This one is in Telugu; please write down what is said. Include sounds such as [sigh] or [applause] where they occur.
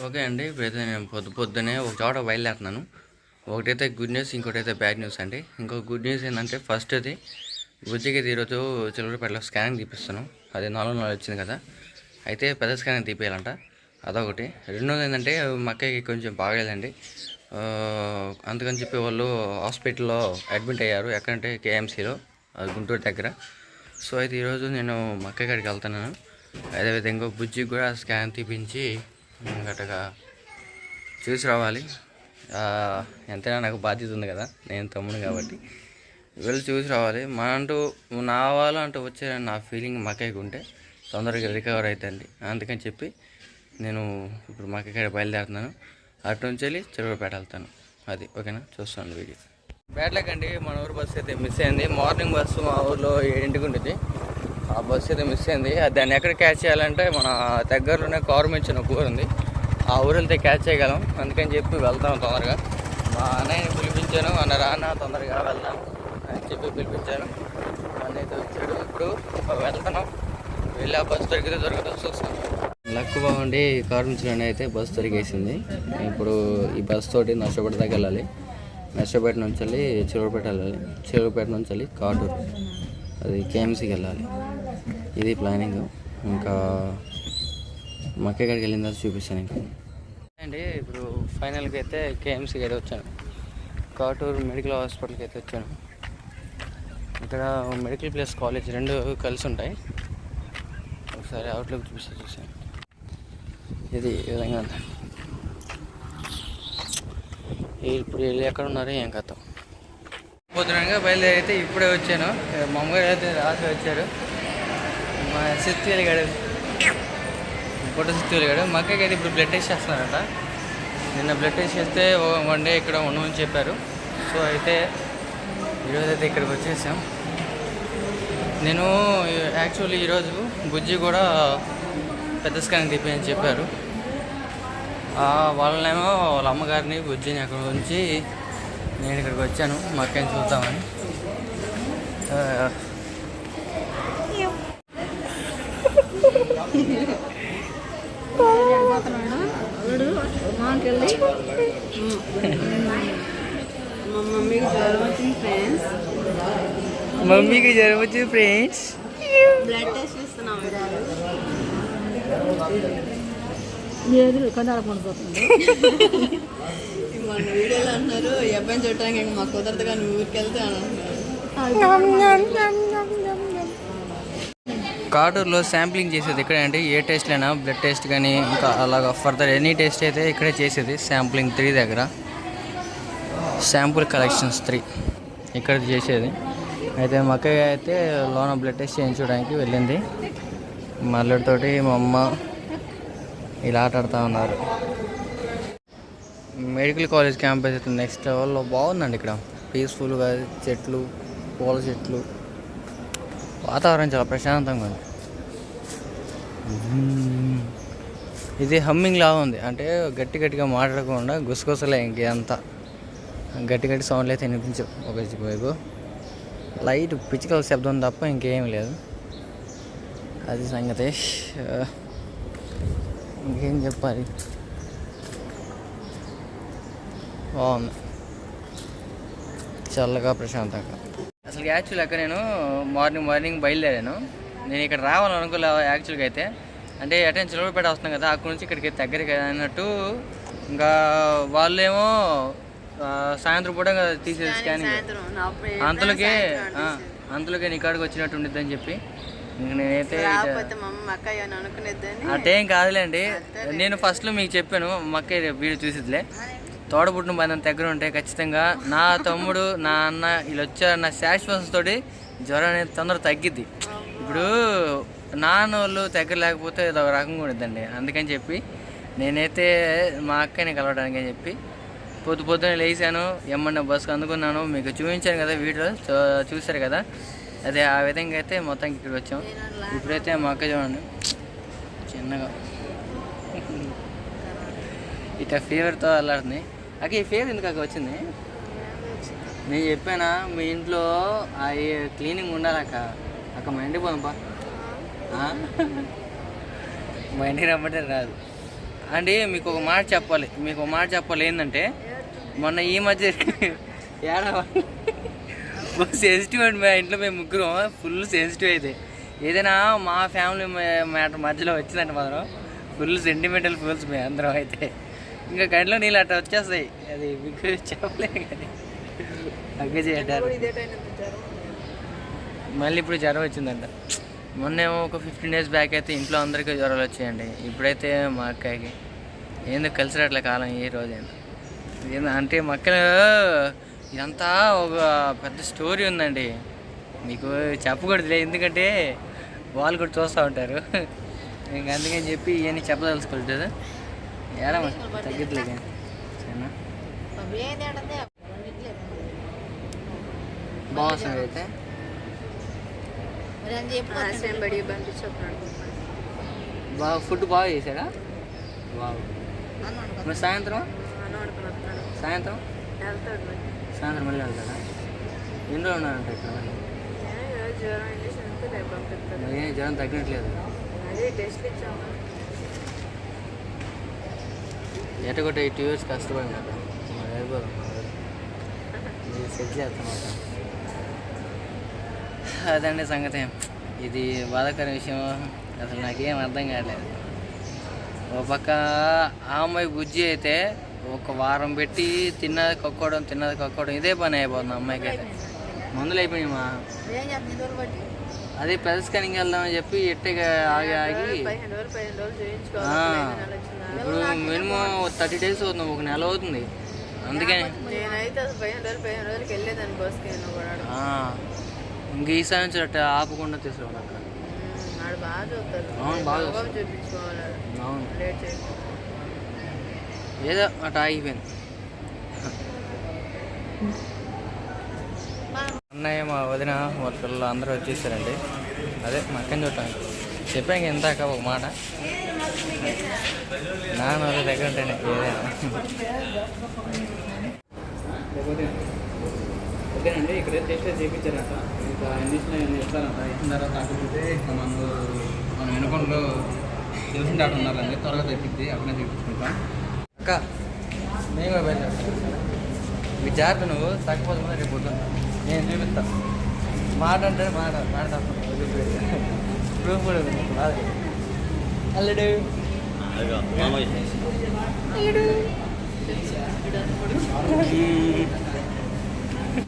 ఓకే అండి ఇప్పుడైతే నేను పొద్దు పొద్దునే ఒక చోట బయలుదేరుతున్నాను. ఒకటైతే గుడ్ న్యూస్ ఇంకోటైతే బ్యాడ్ న్యూస్ అండి. ఇంకో గుడ్ న్యూస్ ఏంటంటే ఫస్ట్ అది బుజ్జికి అయితే ఈరోజు చిల్లరపేటలో స్కానింగ్ తీపిస్తాను అది నాలుగు నాలుగు వచ్చింది కదా. అయితే పెద్ద స్కానింగ్ తీపియాలంట. అదొకటి. రెండోది ఏంటంటే మా కొంచెం బాగలేదండి. అందుకని చెప్పి వాళ్ళు హాస్పిటల్లో అడ్మిట్ అయ్యారు. ఎక్కడంటే కేఎంసీలో గుంటూరు దగ్గర. సో అయితే ఈరోజు నేను మక్క కాడికి వెళ్తున్నాను. అదేవిధంగా బుజ్జికి కూడా స్కాన్ తీపించి గట్టగా చూసి రావాలి. ఎంతైనా నాకు బాధ్యత ఉంది కదా. నేను తమ్ముడు కాబట్టి. వెళ్ళి చూసి రావాలి. మన అంటూ నా వాళ్ళు అంటూ వచ్చే నా ఫీలింగ్ మక్కకి ఉంటే తొందరగా రికవర్ అవుతుంది అందుకని చెప్పి నేను ఇప్పుడు మకైకాడ బయలుదేరుతున్నాను. అటు నుంచి వెళ్ళి చెరువుపేట వెళ్తాను. అది ఓకేనా? చూస్తాను వీడియో. బ్యాడ్లక్ మన ఊరు బస్సు అయితే మిస్ అయింది. మార్నింగ్ బస్సు మా ఊర్లో ఏడింటికి ఉండేది ఆ బస్సు అయితే మిస్ అయింది. అది దాన్ని ఎక్కడ క్యాచ్ చేయాలంటే మన దగ్గరలోనే గవర్నమెంట్ ఒక ఊరు ఉంది. ఆ ఊరు వెళ్తే క్యాచ్ చేయగలం. అందుకని చెప్పి వెళ్తాం తొందరగా. మా అన్నయ్యని పిలిపించాను. అన్న రానా తొందరగా వెళ్దాం అని చెప్పి పిలిపించాను. అన్నయ్యతో వచ్చాడు. ఇప్పుడు వెళ్తున్నాం. వెళ్ళి ఆ బస్సు దొరికితే దొరకదు చూస్తాం. లక్ బాగుండి మించిన అయితే బస్సు దొరికేసింది ఇప్పుడు ఈ బస్ తోటి నష్టపేట దాకా వెళ్ళాలి. నష్టపేట నుంచి వెళ్ళి చిరుపేట వెళ్ళాలి. చిరుపేట నుంచి వెళ్ళి కాటూరు. అది కేఎంసీకి వెళ్ళాలి. ఇది ప్లానింగ్. ఇంకా మక్క ఎక్కడికి వెళ్ళిందో చూపిస్తాను ఇంకా. అండి ఇప్పుడు ఫైనల్కి అయితే కేఎంసీకి అయితే వచ్చాను. కాటూరు మెడికల్ హాస్పిటల్కి అయితే వచ్చాను. ఇక్కడ మెడికల్ ప్లస్ కాలేజ్ రెండు కలిసి ఉంటాయి. ఒకసారి అవుట్లుక్ చూపిస్తా చూసాను ఇది ఈ విధంగా ఇప్పుడు వెళ్ళి ఎక్కడ ఉన్నారో ఏం కథ? పోతున్నాను బయలుదేరి అయితే ఇప్పుడే వచ్చాను. మా అమ్మగారు అయితే రాత్రి వచ్చారు. మా సిత్తులు గడు పొట్ట సిత్తులు గడు మా అక్కకి అయితే ఇప్పుడు బ్లడ్ టెస్ట్ చేస్తున్నారట. నిన్న బ్లడ్ టెస్ట్ చేస్తే వన్ డే ఇక్కడ ఉండమని చెప్పారు. సో అయితే ఈరోజు అయితే ఇక్కడికి వచ్చేసాం. నేను యాక్చువల్లీ ఈరోజు బుజ్జి కూడా పెద్ద స్కాన్ తీపి చెప్పారు. వాళ్ళనేమో వాళ్ళ అమ్మగారిని బుజ్జిని అక్కడ ఉంచి నేను ఇక్కడికి వచ్చాను. మా అక్కని చూద్దామని. మాకెళ్ళి మా మమ్మీకి జ్వరం వచ్చింది ఫ్రెండ్స్ మమ్మీకి జ్వరం వచ్చింది ఫ్రెండ్స్ బ్లడ్ టెస్ట్ చేస్తున్నాం మన వీడియోలో అంటున్నారు ఈ అబ్బాయిని చూడటానికి ఇంక మాకు కుదరదు కానీ ఊరికి వెళ్తే అని అంటున్నారు. కాటూరులో శాంప్లింగ్ చేసేది ఇక్కడే అంటే ఏ టెస్ట్లైనా బ్లడ్ టెస్ట్ కానీ ఇంకా అలాగా ఫర్దర్ ఎనీ టెస్ట్ అయితే ఇక్కడే చేసేది శాంప్లింగ్ త్రీ దగ్గర. శాంపుల్ కలెక్షన్స్ త్రీ ఇక్కడ చేసేది. అయితే మా అయితే లోన బ్లడ్ టెస్ట్ చేయించడానికి వెళ్ళింది. మా మా అమ్మ ఇలా ఆటాడుతూ ఉన్నారు. మెడికల్ కాలేజ్ క్యాంపస్ అయితే నెక్స్ట్ లెవెల్లో బాగుందండి ఇక్కడ. పీస్ఫుల్గా చెట్లు పూల చెట్లు. వాతావరణం చాలా ప్రశాంతంగా ఉంది. ఇది హమ్మింగ్ లాగా ఉంది. అంటే గట్టి గట్టిగా మాట్లాడకుండా గుసగుసలే ఇంకేంత. గట్టి గట్టి సౌండ్లు అయితే వినిపించవు ఒక వైపు. లైట్ పిచ్చికల శబ్దం తప్ప ఇంకేం లేదు. అది సంగతి. ఇంకేం చెప్పాలి? బాగుంది. చల్లగా ప్రశాంతంగా. అసలు యాక్చువల్ అక్కడ నేను మార్నింగ్ మార్నింగ్ బయలుదేరాను. నేను ఇక్కడ రావాలనుకోలే యాక్చువల్గా అయితే. అంటే అటెండ్ చిలవపేట వస్తున్నాం కదా అక్కడ నుంచి ఇక్కడికి దగ్గరికి అన్నట్టు ఇంకా వాళ్ళేమో సాయంత్రం పూట తీసేది స్కానింగ్ అంతలోకే అంతలోకే నీ కాడికి వచ్చినట్టు ఉండిద్దని చెప్పి. ఇంక నేనైతే అటేం కాదులేండి. నేను ఫస్ట్లో మీకు చెప్పాను మక్క వీడియో చూసిద్లే తోడబుట్టిన బంధం దగ్గర ఉంటే ఖచ్చితంగా నా తమ్ముడు నా అన్న వీళ్ళు వచ్చారన్న శాశ్వతంతోటి జ్వరం అనేది తొందర తగ్గిద్ది. ఇప్పుడు నాన్న వాళ్ళు దగ్గర లేకపోతే ఇదొక ఒక రకంగా ఉండిద్దండి. అందుకని చెప్పి నేనైతే మా అక్కని కలవడానికి అని చెప్పి పొద్దు పొద్దున లేచాను ఎమ్మన్న బస్సుకు అందుకున్నాను. మీకు చూపించాను కదా వీడియో చూ- చూశారు కదా? అదే ఆ విధంగా అయితే మొత్తం ఇక్కడికి వచ్చాం. ఇప్పుడైతే మా అక్క చూడండి. చిన్నగా. [laughs] ఇట్లా ఫీవర్తో వెళ్ళాడుతుంది అక్క ఈ ఫీవర్ ఎందుకు అక్క వచ్చింది? నేను చెప్పానా మీ ఇంట్లో ఆ క్లీనింగ్ ఉండాలక్క అక్క. మా ఇంటికి పోదాంపా? మా ఇంటికి రమ్మంటే రాదు. అంటే మీకు ఒక మాట చెప్పాలి. మీకు ఒక మాట చెప్పాలి ఏంటంటే మొన్న ఈ మధ్య [laughs] ఏడా సెన్సిటివ్ అండి మా ఇంట్లో మేము ముగ్గురు ఫుల్ సెన్సిటివ్ అయితే. ఏదైనా మా ఫ్యామిలీ మ్యాటర్ మధ్యలో వచ్చిందంటే మాత్రం ఫుల్ సెంటిమెంటల్ ఫుల్స్ మేము అందరం అయితే. ఇంకా గంటలో నీళ్ళు అట్లా వచ్చేస్తాయి. అది మీకు చెప్పలేము కానీ. తగ్గ చేయటారు మళ్ళీ ఇప్పుడు జ్వరం వచ్చిందంట. మొన్నేమో ఒక ఫిఫ్టీన్ డేస్ బ్యాక్ అయితే ఇంట్లో అందరికీ జ్వరాలు వచ్చాయండి. ఇప్పుడైతే మా అక్కకి. ఏందో కలిసి రావట్లే కాలం ఏ రోజైనా ఏందో? అంటే మా అక్క ఇదంతా ఒక పెద్ద స్టోరీ ఉందండి. మీకు చెప్పకూడదులే ఎందుకంటే వాళ్ళు కూడా చూస్తూ ఉంటారు. [laughs] ఇంక అందుకని చెప్పి ఇవన్నీ చెప్పదలుచుకోలేదు సరేనా? బాగుంది అయితే. పంపించొస్తున్నాడు బాగా ఫుడ్ బాగా చేశాడా? బాగా మరి సాయంత్రం సాయంత్రం? సాయంత్రం మళ్ళీ వెళ్తాడా? ఎన్ని రోజులు ఉన్నారంట ఇక్కడ మళ్ళీ జ్వరం తగ్గట్లేదు ఎట్టగొట్ట ఈ టూ ఇయర్స్ కష్టపడి కదా. ఇది సెట్ చేస్తాం అదండి సంగతి. ఇది బాధాకర విషయం. అసలు నాకేం అర్థం కాలేదు ఒక పక్క ఆ అమ్మాయి బుజ్జి అయితే ఒక వారం పెట్టి తిన్నది కక్కోవడం తిన్నది కక్కోవడం ఇదే పని అయిపోతుంది అమ్మాయికి అయితే. మందులు అయిపోయినాయి మా ఏం చేస్తుంది రోజులు బట్టి అదే పెద్ద స్కానింగ్ వెళ్దామని చెప్పి ఎట్టగా ఆగి ఆగి ఇప్పుడు మినిమం థర్టీ డేస్ అవుతుంది ఒక నెల అవుతుంది. అందుకని ఇంక ఈసారి నుంచి అట్ట ఆపకుండా తీసుకురావాలి అక్కడ అవును, బాగా. అవును. ఏదో అటు ఆగిపోయింది. అన్నయ్య మా వదిన వాళ్ళ పిల్లలు అందరూ వచ్చేసారండి. అదే మా అక్కని చూడటానికి. చెప్పాక ఇందాక ఒక మాట. నాన్న వాళ్ళ దగ్గర ఉంటాను ఏదైనా. ఓకేనండి ఇక్కడ టెస్ట్ చేయించారంట ఇంకా ఇంగ్లీష్లో ఇస్తారంట ఇచ్చిన తర్వాత కాకపోతే ఇంకా మనం మనం వెనుకొండలో తెలిసిన డాక్టర్ ఉన్నారండి. త్వరగా తగ్గిద్ది అక్కడే చూపించుకుంటాం. అక్క మేము బయలుదేరుతాం. మీ జాగ్రత్త నువ్వు తగ్గపోతే కూడా రేపు పొద్దున్న. నేను చూపిస్తా. మాట అంటే మాట మాట ప్రూఫ్ కూడా ఉంది అల్లుడు. అల్లుడు.